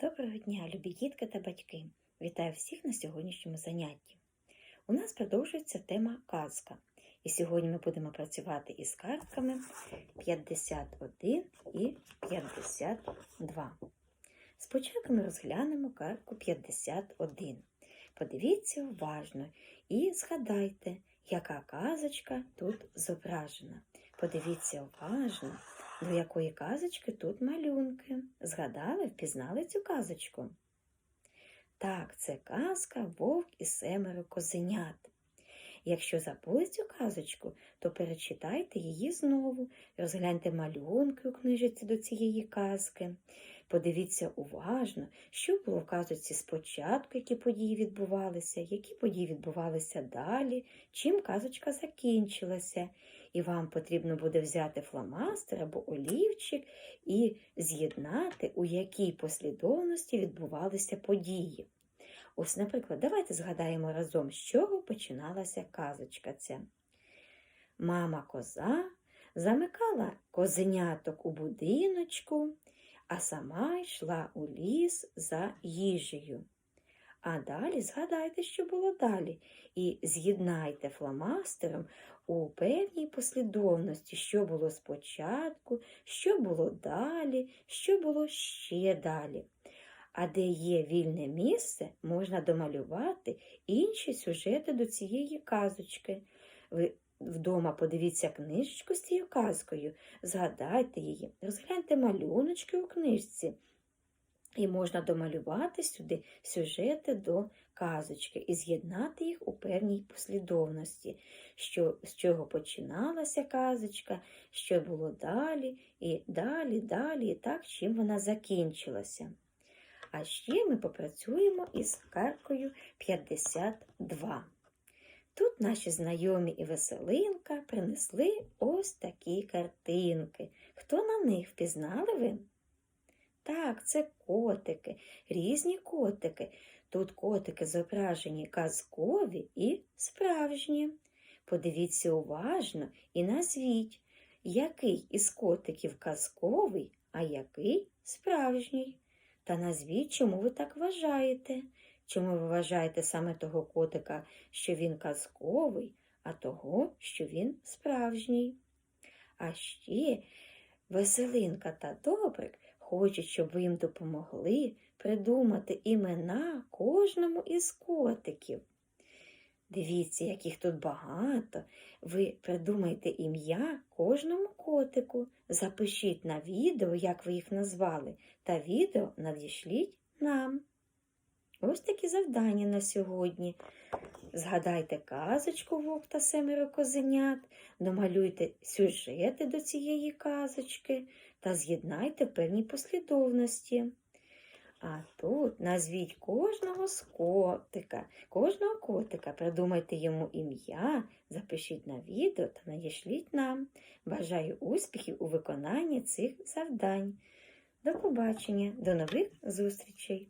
Доброго дня, любі дітки та батьки! Вітаю всіх на сьогоднішньому занятті. У нас продовжується тема казка. І сьогодні ми будемо працювати із картками 51 і 52. Спочатку ми розглянемо картку 51. Подивіться уважно і згадайте, яка казочка тут зображена. Подивіться уважно, до якої казочки тут малюнки. Згадали, впізнали цю казочку? Так, це казка Вовк і семеро козенят. Якщо забули цю казочку, то перечитайте її знову, розгляньте малюнки у книжці до цієї казки. Подивіться уважно, що було в казочці спочатку, які події відбувалися, які події відбувалися далі, чим казочка закінчилася. І вам потрібно буде взяти фломастер або олівчик і з'єднати, у якій послідовності відбувалися події. Ось, наприклад, давайте згадаємо разом, з чого починалася казочка ця. Мама коза замикала козеняток у будиночку, а сама йшла у ліс за їжею. А далі згадайте, що було далі, і з'єднайте фломастером у певній послідовності, що було спочатку, що було далі, що було ще далі. А де є вільне місце, можна домалювати інші сюжети до цієї казочки. Ви вдома подивіться книжечку з цією казкою, згадайте її, розгляньте малюночки у книжці. І можна домалювати сюди сюжети до казочки і з'єднати їх у певній послідовності, що, з чого починалася казочка, що було далі, і далі, далі, і так, чим вона закінчилася. А ще ми попрацюємо із карткою 52. Тут наші знайомі і веселинка принесли ось такі картинки. Хто на них впізнали ви? Так, це котики, різні котики. Тут котики зображені казкові і справжні. Подивіться уважно і назвіть, який із котиків казковий, а який справжній. Та назвіть, чому ви так вважаєте. Чому ви вважаєте саме того котика, що він казковий, а того, що він справжній? А ще веселинка та добрик хочуть, щоб ви їм допомогли придумати імена кожному із котиків. Дивіться, яких тут багато. Ви придумайте ім'я кожному котику, запишіть на відео, як ви їх назвали, та відео надішліть нам. Ось такі завдання на сьогодні. Згадайте казочку вовк та семеро козенят, домалюйте сюжети до цієї казочки та з'єднайте в певній послідовності. А тут назвіть кожного з котика, кожного котика, придумайте йому ім'я, запишіть на відео та надішліть нам. Бажаю успіхів у виконанні цих завдань. До побачення, до нових зустрічей!